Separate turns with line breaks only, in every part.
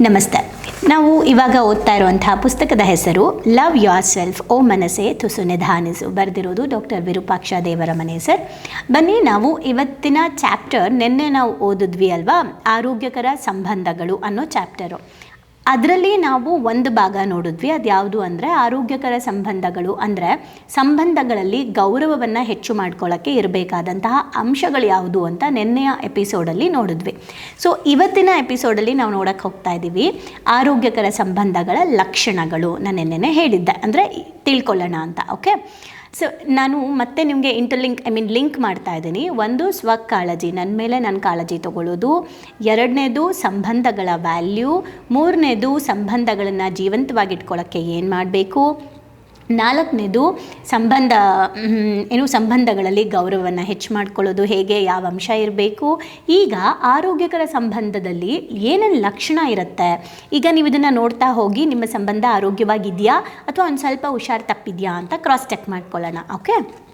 ನಮಸ್ತೆ. ನಾವು ಇವಾಗ ಓದ್ತಾ ಇರುವಂತಹ ಪುಸ್ತಕದ ಹೆಸರು ಲವ್ ಯೋರ್ ಸೆಲ್ಫ್ ಓ ಮನಸೆ ತುಸು ನಿಧಾನಿಸು ಬರೆದಿರೋದು ಡಾಕ್ಟರ್ ವಿರೂಪಾಕ್ಷ ದೇವರ ಮನೆ ಸರ್. ಬನ್ನಿ, ನಾವು ಇವತ್ತಿನ ಚಾಪ್ಟರ್ ನಿನ್ನೆ ನಾವು ಓದಿದ್ವಿ ಅಲ್ವಾ? ಆರೋಗ್ಯಕರ ಸಂಬಂಧಗಳು ಅನ್ನೋ ಚಾಪ್ಟರು. ಅದರಲ್ಲಿ ನಾವು ಒಂದು ಭಾಗ ನೋಡಿದ್ವಿ. ಅದು ಯಾವುದು ಅಂದರೆ ಆರೋಗ್ಯಕರ ಸಂಬಂಧಗಳು. ಅಂದರೆ ಸಂಬಂಧಗಳಲ್ಲಿ ಗೌರವವನ್ನು ಹೆಚ್ಚು ಮಾಡ್ಕೊಳ್ಳೋಕ್ಕೆ ಇರಬೇಕಾದಂತಹ ಅಂಶಗಳು ಯಾವುದು ಅಂತ ನಿನ್ನೆಯ ಎಪಿಸೋಡಲ್ಲಿ ನೋಡಿದ್ವಿ. ಸೊ ಇವತ್ತಿನ ಎಪಿಸೋಡಲ್ಲಿ ನಾವು ನೋಡೋಕ್ಕೆ ಹೋಗ್ತಾ ಇದ್ದೀವಿ ಆರೋಗ್ಯಕರ ಸಂಬಂಧಗಳ ಲಕ್ಷಣಗಳು. ನಾನು ನಿನ್ನೆ ಹೇಳಿದ್ದೆ. ಅಂದರೆ ತಿಳ್ಕೊಳ್ಳೋಣ ಅಂತ. ಓಕೆ ಸೊ ನಾನು ಮತ್ತೆ ನಿಮಗೆ ಇಂಟರ್ಲಿಂಕ್ ಐ ಮೀನ್ ಲಿಂಕ್ ಮಾಡ್ತಾ ಇದ್ದೀನಿ. ಒಂದು ಸ್ವಕಾಳಜಿ ನನ್ನ ಮೇಲೆ ನನ್ನ ಕಾಳಜಿ ತಗೊಳ್ಳೋದು. ಎರಡನೇದು ಸಂಬಂಧಗಳ ವ್ಯಾಲ್ಯೂ ಮೂರನೇದು ಸಂಬಂಧಗಳನ್ನು ಜೀವಂತವಾಗಿಟ್ಕೊಳ್ಳೋಕ್ಕೆ ಏನು ಮಾಡಬೇಕು? ನಾಲ್ಕನೇದು ಸಂಬಂಧ ಏನು ಸಂಬಂಧಗಳಲ್ಲಿ ಗೌರವವನ್ನು ಹೆಚ್ಚು ಮಾಡ್ಕೊಳ್ಳೋದು ಹೇಗೆ, ಯಾವ ಅಂಶ ಇರಬೇಕು. ಈಗ ಆರೋಗ್ಯಕರ ಸಂಬಂಧದಲ್ಲಿ ಏನೇನು ಲಕ್ಷಣ ಇರುತ್ತೆ? ಈಗ ನೀವು ಇದನ್ನು ನೋಡ್ತಾ ಹೋಗಿ ನಿಮ್ಮ ಸಂಬಂಧ ಆರೋಗ್ಯವಾಗಿದೆಯಾ ಅಥವಾ ಒಂದು ಸ್ವಲ್ಪ ಹುಷಾರು ತಪ್ಪಿದೆಯಾ ಅಂತ ಕ್ರಾಸ್ ಚೆಕ್ ಮಾಡ್ಕೊಳ್ಳೋಣ ಓಕೆ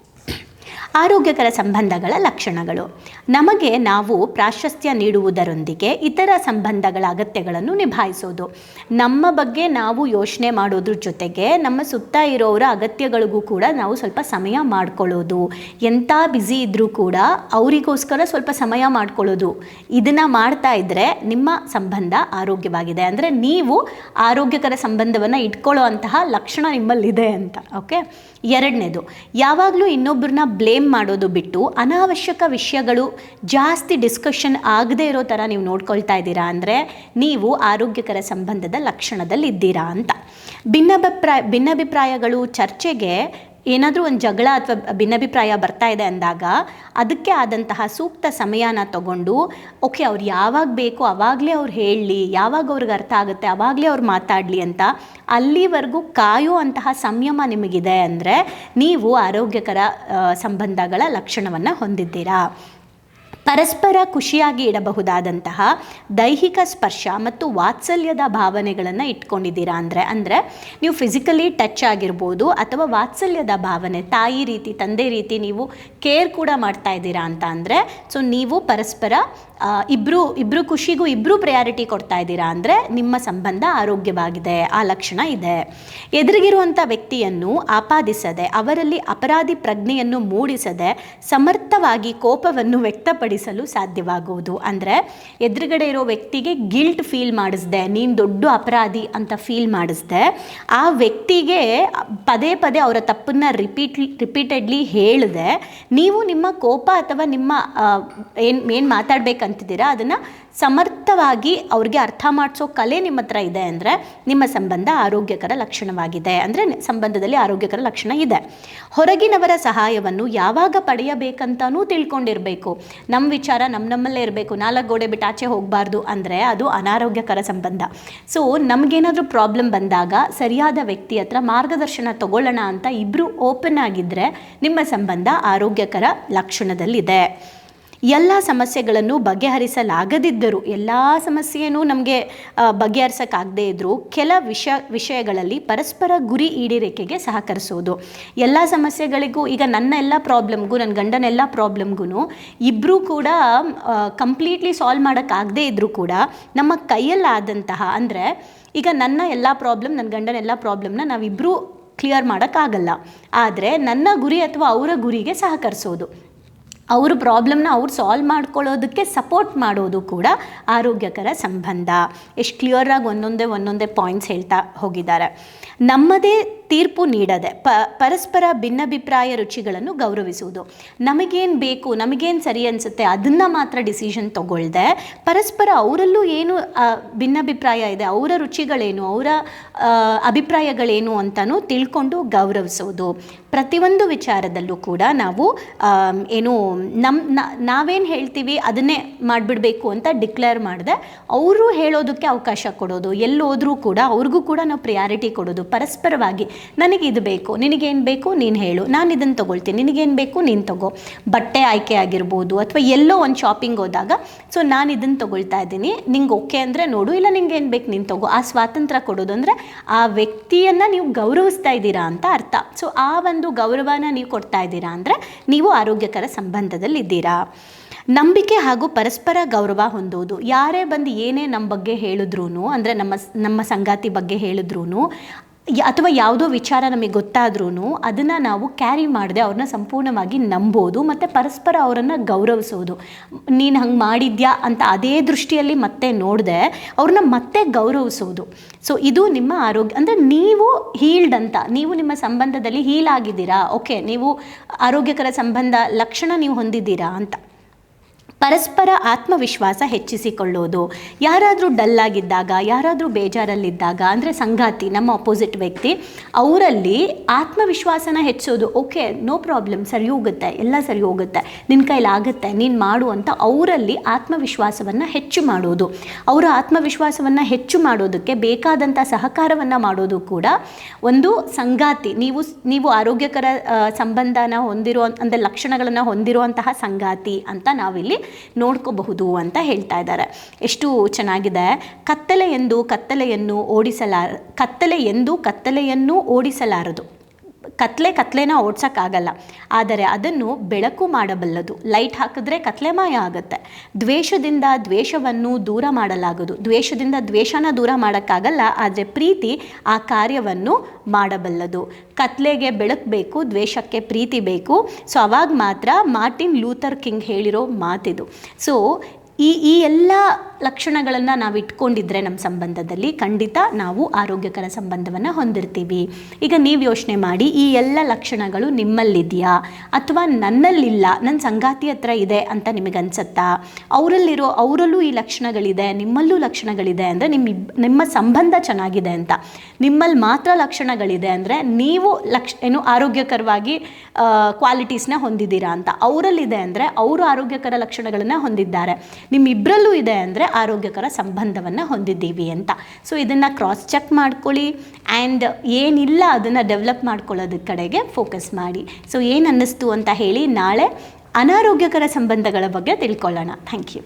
ಆರೋಗ್ಯಕರ ಸಂಬಂಧಗಳ ಲಕ್ಷಣಗಳು. ನಮಗೆ ನಾವು ಪ್ರಾಶಸ್ತ್ಯ ನೀಡುವುದರೊಂದಿಗೆ ಇತರ ಸಂಬಂಧಗಳ ಅಗತ್ಯಗಳನ್ನು ನಿಭಾಯಿಸೋದು. ನಮ್ಮ ಬಗ್ಗೆ ನಾವು ಯೋಚನೆ ಮಾಡೋದ್ರ ಜೊತೆಗೆ ನಮ್ಮ ಸುತ್ತ ಇರೋವರ ಅಗತ್ಯಗಳಿಗೂ ಕೂಡ ನಾವು ಸ್ವಲ್ಪ ಸಮಯ ಮಾಡ್ಕೊಳ್ಳೋದು. ಎಂಥ ಬ್ಯುಸಿ ಇದ್ದರೂ ಕೂಡ ಅವರಿಗೋಸ್ಕರ ಸ್ವಲ್ಪ ಸಮಯ ಮಾಡ್ಕೊಳ್ಳೋದು. ಇದನ್ನು ಮಾಡ್ತಾ ಇದ್ದರೆ ನಿಮ್ಮ ಸಂಬಂಧ ಆರೋಗ್ಯವಾಗಿದೆ. ಅಂದರೆ ನೀವು ಆರೋಗ್ಯಕರ ಸಂಬಂಧವನ್ನು ಇಟ್ಕೊಳ್ಳೋ ಅಂತಹ ಲಕ್ಷಣ ನಿಮ್ಮಲ್ಲಿದೆ ಅಂತ. ಓಕೆ ಎರಡನೇದು, ಯಾವಾಗಲೂ ಇನ್ನೊಬ್ಬರನ್ನ ಬ್ಲೇಮ್ ಮಾಡೋದು ಬಿಟ್ಟು ಅನಾವಶ್ಯಕ ವಿಷಯಗಳು ಜಾಸ್ತಿ ಡಿಸ್ಕಷನ್ ಆಗದೇ ಇರೋ ಥರ ನೀವು ನೋಡ್ಕೊಳ್ತಾ ಇದ್ದೀರಾ ಅಂದರೆ ನೀವು ಆರೋಗ್ಯಕರ ಸಂಬಂಧದ ಲಕ್ಷಣದಲ್ಲಿದ್ದೀರಾ ಅಂತ. ಭಿನ್ನಾಭಿಪ್ರಾಯ ಭಿನ್ನಭಿಪ್ರಾಯಗಳು ಚರ್ಚೆಗೆ ಏನಾದರೂ ಒಂದು ಜಗಳ ಅಥವಾ ಭಿನ್ನಾಭಿಪ್ರಾಯ ಬರ್ತಾ ಇದೆ ಅಂದಾಗ ಅದಕ್ಕೆ ಆದಂತಹ ಸೂಕ್ತ ಸಮಯನ ತಗೊಂಡು, ಓಕೆ, ಅವ್ರು ಯಾವಾಗ ಬೇಕೋ ಆವಾಗಲೇ ಅವ್ರು ಹೇಳಲಿ ಯಾವಾಗ ಅವ್ರಿಗೆ ಅರ್ಥ ಆಗುತ್ತೆ ಆವಾಗಲೇ ಅವ್ರು ಮಾತಾಡಲಿ ಅಂತ ಅಲ್ಲಿವರೆಗೂ ಕಾಯೋ ಅಂತಹ ಸಂಯಮ ನಿಮಗಿದೆ ಅಂದರೆ ನೀವು ಆರೋಗ್ಯಕರ ಸಂಬಂಧಗಳ ಲಕ್ಷಣವನ್ನು ಹೊಂದಿದ್ದೀರಾ. ಪರಸ್ಪರ ಖುಷಿಯಾಗಿ ಇಡಬಹುದಾದಂತಹ ದೈಹಿಕ ಸ್ಪರ್ಶ ಮತ್ತು ವಾತ್ಸಲ್ಯದ ಭಾವನೆಗಳನ್ನು ಇಟ್ಕೊಂಡಿದ್ದೀರಾ ಅಂದರೆ ಅಂದರೆ ನೀವು ಫಿಸಿಕಲಿ ಟಚ್ ಆಗಿರ್ಬೋದು ಅಥವಾ ವಾತ್ಸಲ್ಯದ ಭಾವನೆ, ತಾಯಿ ರೀತಿ, ತಂದೆ ರೀತಿ ನೀವು ಕೇರ್ ಕೂಡ ಮಾಡ್ತಾ ಇದ್ದೀರಾ ಅಂತ ಅಂದರೆ ಸೊ ನೀವು ಪರಸ್ಪರ ಇಬ್ಬರು ಇಬ್ಬರು ಖುಷಿಗೂ ಇಬ್ಬರು ಪ್ರಯಾರಿಟಿ ಕೊಡ್ತಾ ಇದ್ದೀರಾ ಅಂದರೆ ನಿಮ್ಮ ಸಂಬಂಧ ಆರೋಗ್ಯವಾಗಿದೆ, ಆ ಲಕ್ಷಣ ಇದೆ. ಎದುರಿಗಿರುವಂಥ ವ್ಯಕ್ತಿಯನ್ನು ಆಪಾದಿಸದೆ, ಅವರಲ್ಲಿ ಅಪರಾಧಿ ಪ್ರಜ್ಞೆಯನ್ನು ಮೂಡಿಸದೆ ಸಮರ್ಥವಾಗಿ ಕೋಪವನ್ನು ವ್ಯಕ್ತಪಡಿಸಲು ಸಾಧ್ಯವಾಗುವುದು. ಅಂದರೆ ಎದುರುಗಡೆ ಇರೋ ವ್ಯಕ್ತಿಗೆ ಗಿಲ್ಟ್ ಫೀಲ್ ಮಾಡಿಸ್ದೆ, ನೀನು ದೊಡ್ಡ ಅಪರಾಧಿ ಅಂತ ಫೀಲ್ ಮಾಡಿಸ್ದೆ, ಆ ವ್ಯಕ್ತಿಗೆ ಪದೇ ಪದೇ ಅವರ ತಪ್ಪನ್ನು ರಿಪೀಟ್ ರಿಪೀಟೆಡ್ಲಿ ಹೇಳಿದೆ, ನೀವು ನಿಮ್ಮ ಕೋಪ ಅಥವಾ ನಿಮ್ಮ ಏನು ಏನು ಮಾತಾಡಬೇಕಂತಿದ್ದೀರಾ, ಅದನ್ನು ಸಮರ್ಥವಾಗಿ ಅವ್ರಿಗೆ ಅರ್ಥ ಮಾಡಿಸೋ ಕಲೆ ನಿಮ್ಮ ಹತ್ರ ಇದೆ ಅಂದರೆ ನಿಮ್ಮ ಸಂಬಂಧ ಆರೋಗ್ಯಕರ ಲಕ್ಷಣವಾಗಿದೆ. ಅಂದರೆ ಸಂಬಂಧದಲ್ಲಿ ಆರೋಗ್ಯಕರ ಲಕ್ಷಣ ಇದೆ. ಹೊರಗಿನವರ ಸಹಾಯವನ್ನು ಯಾವಾಗ ಪಡೆಯಬೇಕಂತನೂ ತಿಳ್ಕೊಂಡಿರಬೇಕು. ನಮ್ಮ ವಿಚಾರ ನಮ್ಮ ನಮ್ಮಲ್ಲೇ ಇರಬೇಕು. ನಾಲ್ಕು ಗೋಡೆ ಬಿಟ್ಟು ಆಚೆ ಹೋಗಬಾರ್ದು ಅಂದರೆ ಅದು ಅನಾರೋಗ್ಯಕರ ಸಂಬಂಧ. ಸೊ ನಮಗೇನಾದರೂ ಪ್ರಾಬ್ಲಮ್ ಬಂದಾಗ ಸರಿಯಾದ ವ್ಯಕ್ತಿ ಹತ್ರ ಮಾರ್ಗದರ್ಶನ ತಗೊಳ್ಳೋಣ ಅಂತ ಇಬ್ಬರು ಓಪನ್ ಆಗಿದ್ದರೆ ನಿಮ್ಮ ಸಂಬಂಧ ಆರೋಗ್ಯಕರ ಲಕ್ಷಣದಲ್ಲಿದೆ. ಎಲ್ಲ ಸಮಸ್ಯೆಗಳನ್ನು ಬಗೆಹರಿಸಲಾಗದಿದ್ದರೂ, ಎಲ್ಲ ಸಮಸ್ಯೆಯನ್ನು ನಮಗೆ ಬಗೆಹರಿಸೋಕ್ಕಾಗದೇ ಇದ್ದರೂ ಕೆಲ ವಿಷ, ವಿಷಯಗಳಲ್ಲಿ ಪರಸ್ಪರ ಗುರಿ ಈಡೇರಿಕೆಗೆ ಸಹಕರಿಸೋದು ಎಲ್ಲ ಸಮಸ್ಯೆಗಳಿಗೂ, ಈಗ ನನ್ನ ಎಲ್ಲ ಪ್ರಾಬ್ಲಮ್ಗೂ, ನನ್ನ ಗಂಡನ ಎಲ್ಲ ಪ್ರಾಬ್ಲಮ್ಗೂ ಇಬ್ಬರೂ ಕೂಡ ಕಂಪ್ಲೀಟ್ಲಿ ಸಾಲ್ವ್ ಮಾಡೋಕ್ಕಾಗದೇ ಇದ್ದರೂ ಕೂಡ ನಮ್ಮ ಕೈಯಲ್ಲಾದಂತಹ, ಅಂದರೆ ಈಗ ನನ್ನ ಎಲ್ಲ ಪ್ರಾಬ್ಲಮ್, ನನ್ನ ಗಂಡನ ಎಲ್ಲ ಪ್ರಾಬ್ಲಮ್ನ ನಾವಿಬ್ಬರೂ ಕ್ಲಿಯರ್ ಮಾಡೋಕ್ಕಾಗಲ್ಲ. ಆದರೆ ನನ್ನ ಗುರಿ ಅಥವಾ ಅವರ ಗುರಿಗೆ ಸಹಕರಿಸೋದು. ಅವ್ರ ಪ್ರಾಬ್ಲಮ್ನ ಅವ್ರು ಸಾಲ್ವ್ ಮಾಡ್ಕೊಳ್ಳೋದಕ್ಕೆ ಸಪೋರ್ಟ್ ಮಾಡೋದು ಕೂಡ ಆರೋಗ್ಯಕರ ಸಂಬಂಧ. ಎಷ್ಟು ಕ್ಲಿಯರಾಗಿ ಒಂದೊಂದೇ ಒಂದೊಂದೇ ಪಾಯಿಂಟ್ಸ್ ಹೇಳ್ತಾ ಹೋಗಿದ್ದಾರೆ. ನಮ್ಮದೇ ತೀರ್ಪು ನೀಡದೆ ಪ, ಪರಸ್ಪರ ಭಿನ್ನಾಭಿಪ್ರಾಯ ರುಚಿಗಳನ್ನು ಗೌರವಿಸುವುದು. ನಮಗೇನು ಬೇಕು, ನಮಗೇನು ಸರಿ ಅನಿಸುತ್ತೆ ಅದನ್ನು ಮಾತ್ರ ಡಿಸಿಷನ್ ತಗೊಳ್ಳದೆ ಪರಸ್ಪರ ಅವರಲ್ಲೂ ಏನು ಭಿನ್ನಭಿಪ್ರಾಯ ಇದೆ, ಅವರ ರುಚಿಗಳೇನು, ಅವರ ಅಭಿಪ್ರಾಯಗಳೇನು ಅಂತಲೂ ತಿಳ್ಕೊಂಡು ಗೌರವಿಸೋದು ಪ್ರತಿಯೊಂದು ವಿಚಾರದಲ್ಲೂ ಕೂಡ ನಾವು ಏನು ನಮ್ಮ ನಾವೇನು ಹೇಳ್ತೀವಿ ಅದನ್ನೇ ಮಾಡಿಬಿಡಬೇಕು ಅಂತ ಡಿಕ್ಲೇರ್ ಮಾಡಿದೆ, ಅವರು ಹೇಳೋದಕ್ಕೆ ಅವಕಾಶ ಕೊಡೋದು. ಎಲ್ಲೋದ್ರೂ ಕೂಡ ಅವ್ರಿಗೂ ಕೂಡ ನಾವು ಪ್ರಿಯಾರಿಟಿ ಕೊಡೋದು. ಪರಸ್ಪರವಾಗಿ ನನಗೆ ಇದು ಬೇಕು, ನಿನಗೇನು ಬೇಕು ನೀನು ಹೇಳು. ನಾನು ಇದನ್ನು ತೊಗೊಳ್ತೀನಿ, ನಿನಗೇನು ಬೇಕು ನೀನು ತಗೋ. ಬಟ್ಟೆ ಆಯ್ಕೆ ಆಗಿರ್ಬೋದು ಅಥವಾ ಎಲ್ಲೋ ಒಂದು ಶಾಪಿಂಗ್ ಹೋದಾಗ ಸೊ ನಾನು ಇದನ್ನು ತೊಗೊಳ್ತಾ ಇದ್ದೀನಿ. ನಿಂಗೆ ಓಕೆ ಅಂದರೆ ನೋಡು, ಇಲ್ಲ ನಿಂಗೆ ಏನು ಬೇಕು ನೀನು ತಗೋ. ಆ ಸ್ವಾತಂತ್ರ್ಯ ಕೊಡೋದು ಅಂದರೆ ಆ ವ್ಯಕ್ತಿಯನ್ನು ನೀವು ಗೌರವಿಸ್ತಾ ಇದ್ದೀರಾ ಅಂತ ಅರ್ಥ. ಸೊ ಆ ಒಂದು ಗೌರವನ ನೀವು ಕೊಡ್ತಾ ಇದ್ದೀರಾ ಅಂದರೆ ನೀವು ಆರೋಗ್ಯಕರ ಸಂಬಂಧದಲ್ಲಿದ್ದೀರಾ. ನಂಬಿಕೆ ಹಾಗೂ ಪರಸ್ಪರ ಗೌರವ ಹೊಂದುವುದು ಯಾರೇ ಬಂದು ಏನೇ ನಮ್ಮ ಬಗ್ಗೆ ಹೇಳಿದ್ರು ಅಂದರೆ ನಮ್ಮ ನಮ್ಮ ಸಂಗಾತಿ ಬಗ್ಗೆ ಹೇಳಿದ್ರು ಅಥವಾ ಯಾವುದೋ ವಿಚಾರ ನಮಗೆ ಗೊತ್ತಾದ್ರೂ ಅದನ್ನು ನಾವು ಕ್ಯಾರಿ ಮಾಡದೆ ಅವ್ರನ್ನ ಸಂಪೂರ್ಣವಾಗಿ ನಂಬೋದು ಮತ್ತು ಪರಸ್ಪರ ಅವರನ್ನು ಗೌರವಿಸೋದು. ನೀನು ಹಂಗೆ ಮಾಡಿದ್ಯಾ ಅಂತ ಅದೇ ದೃಷ್ಟಿಯಲ್ಲಿ ಮತ್ತೆ ನೋಡಿದೆ ಅವ್ರನ್ನ ಮತ್ತೆ ಗೌರವಿಸೋದು. ಸೊ ಇದು ನಿಮ್ಮ ಆರೋಗ್ಯ, ಅಂದರೆ ನೀವು ಹೀಲ್ಡ್ ಅಂತ, ನೀವು ನಿಮ್ಮ ಸಂಬಂಧದಲ್ಲಿ ಹೀಲ್ ಆಗಿದ್ದೀರಾ ಓಕೆ ನೀವು ಆರೋಗ್ಯಕರ ಸಂಬಂಧ ಲಕ್ಷಣ ನೀವು ಹೊಂದಿದ್ದೀರಾ ಅಂತ. ಪರಸ್ಪರ ಆತ್ಮವಿಶ್ವಾಸ ಹೆಚ್ಚಿಸಿಕೊಳ್ಳೋದು. ಯಾರಾದರೂ ಡಲ್ ಆಗಿದ್ದಾಗ ಯಾರಾದರೂ ಬೇಜಾರಲ್ಲಿದ್ದಾಗ, ಅಂದರೆ ಸಂಗಾತಿ, ನಮ್ಮ ಅಪೋಸಿಟ್ ವ್ಯಕ್ತಿ, ಅವರಲ್ಲಿ ಆತ್ಮವಿಶ್ವಾಸನ ಹೆಚ್ಚೋದು ಓಕೆ ನೋ ಪ್ರಾಬ್ಲಮ್ ಸರಿ ಹೋಗುತ್ತೆ, ಎಲ್ಲ ಸರಿ ಹೋಗುತ್ತೆ ನಿನ್ನ ಕೈಲಾಗುತ್ತೆ ನೀನು ಮಾಡು ಅಂತ ಅವರಲ್ಲಿ ಆತ್ಮವಿಶ್ವಾಸವನ್ನು ಹೆಚ್ಚು ಮಾಡೋದು. ಅವರ ಆತ್ಮವಿಶ್ವಾಸವನ್ನು ಹೆಚ್ಚು ಮಾಡೋದಕ್ಕೆ ಬೇಕಾದಂಥ ಸಹಕಾರವನ್ನು ಮಾಡೋದು ಕೂಡ ಒಂದು ಸಂಗಾತಿ. ನೀವು ನೀವು ಆರೋಗ್ಯಕರ ಸಂಬಂಧನ ಹೊಂದಿರೋ, ಅಂದರೆ ಲಕ್ಷಣಗಳನ್ನು ಹೊಂದಿರುವಂತಹ ಸಂಗಾತಿ ಅಂತ ನಾವಿಲ್ಲಿ ನೋಡ್ಕೋಬಹುದು ಅಂತ ಹೇಳ್ತಾ ಇದ್ದಾರೆ. ಎಷ್ಟು ಚೆನ್ನಾಗಿದೆ. ಕತ್ತಲೆ ಎಂದು ಕತ್ತಲೆಯನ್ನು ಓಡಿಸಲಾರ ಕತ್ತಲೆ ಎಂದು ಕತ್ತಲೆಯನ್ನು ಓಡಿಸಲಾರದು. ಕತ್ಲೆ ಕತ್ಲೆನ ಓಡ್ಸೋಕ್ಕಾಗಲ್ಲ. ಆದರೆ ಅದನ್ನು ಬೆಳಕು ಮಾಡಬಲ್ಲದು. ಲೈಟ್ ಹಾಕಿದ್ರೆ ಕತ್ಲೆ ಮಾಯ ಆಗುತ್ತೆ. ದ್ವೇಷದಿಂದ ದ್ವೇಷವನ್ನು ದೂರ ಮಾಡಲಾಗದು. ದ್ವೇಷದಿಂದ ದ್ವೇಷನ ದೂರ ಮಾಡೋಕ್ಕಾಗಲ್ಲ, ಆದರೆ ಪ್ರೀತಿ ಆ ಕಾರ್ಯವನ್ನು ಮಾಡಬಲ್ಲದು. ಕತ್ಲೆಗೆ ಬೆಳಕು ಬೇಕು, ದ್ವೇಷಕ್ಕೆ ಪ್ರೀತಿ ಬೇಕು. ಸೊ, ಅವಾಗ ಮಾತ್ರ ಮಾರ್ಟಿನ್ ಲೂಥರ್ ಕಿಂಗ್ ಹೇಳಿರೋ ಮಾತಿದು. ಸೊ, ಈ ಈ ಎಲ್ಲ ಲಕ್ಷಣಗಳನ್ನು ನಾವು ಇಟ್ಕೊಂಡಿದ್ರೆ ನಮ್ಮ ಸಂಬಂಧದಲ್ಲಿ ಖಂಡಿತ ನಾವು ಆರೋಗ್ಯಕರ ಸಂಬಂಧವನ್ನು ಹೊಂದಿರ್ತೀವಿ. ಈಗ ನೀವು ಯೋಚನೆ ಮಾಡಿ, ಈ ಎಲ್ಲ ಲಕ್ಷಣಗಳು ನಿಮ್ಮಲ್ಲಿದೆಯಾ? ಅಥವಾ ನನ್ನಲ್ಲಿಲ್ಲ ನನ್ನ ಸಂಗಾತಿ ಹತ್ರ ಇದೆ ಅಂತ ನಿಮಗೆ ಅನ್ಸುತ್ತಾ? ಅವರಲ್ಲಿರೋ, ಅವರಲ್ಲೂ ಈ ಲಕ್ಷಣಗಳಿದೆ, ನಿಮ್ಮಲ್ಲೂ ಲಕ್ಷಣಗಳಿದೆ ಅಂದರೆ ನಿಮ್ಮ ನಿಮ್ಮ ಸಂಬಂಧ ಚೆನ್ನಾಗಿದೆ ಅಂತ. ನಿಮ್ಮಲ್ಲಿ ಮಾತ್ರ ಲಕ್ಷಣಗಳಿದೆ ಅಂದರೆ ನೀವು ಲಕ್ಷ, ಏನು ಆರೋಗ್ಯಕರವಾಗಿ ಕ್ವಾಲಿಟೀಸ್ನ ಹೊಂದಿದ್ದೀರಾ ಅಂತ. ಅವರಲ್ಲಿದೆ ಅಂದರೆ ಅವರು ಆರೋಗ್ಯಕರ ಲಕ್ಷಣಗಳನ್ನು ಹೊಂದಿದ್ದಾರೆ. ನಿಮ್ಮಿಬ್ಬರಲ್ಲೂ ಇದೆ ಅಂದರೆ ಆರೋಗ್ಯಕರ ಸಂಬಂಧವನ್ನು ಹೊಂದಿದ್ದೀವಿ ಅಂತ. ಸೊ ಇದನ್ನು ಕ್ರಾಸ್ ಚೆಕ್ ಮಾಡ್ಕೊಳ್ಳಿ ಆ್ಯಂಡ್ ಏನಿಲ್ಲ ಅದನ್ನು ಡೆವಲಪ್ ಮಾಡ್ಕೊಳ್ಳೋದ್ರ ಕಡೆಗೆ ಫೋಕಸ್ ಮಾಡಿ. ಸೊ ಏನು ಅನ್ನಿಸ್ತು ಅಂತ ಹೇಳಿ ನಾಳೆ ಅನಾರೋಗ್ಯಕರ ಸಂಬಂಧಗಳ ಬಗ್ಗೆ ತಿಳ್ಕೊಳ್ಳೋಣ. Thank you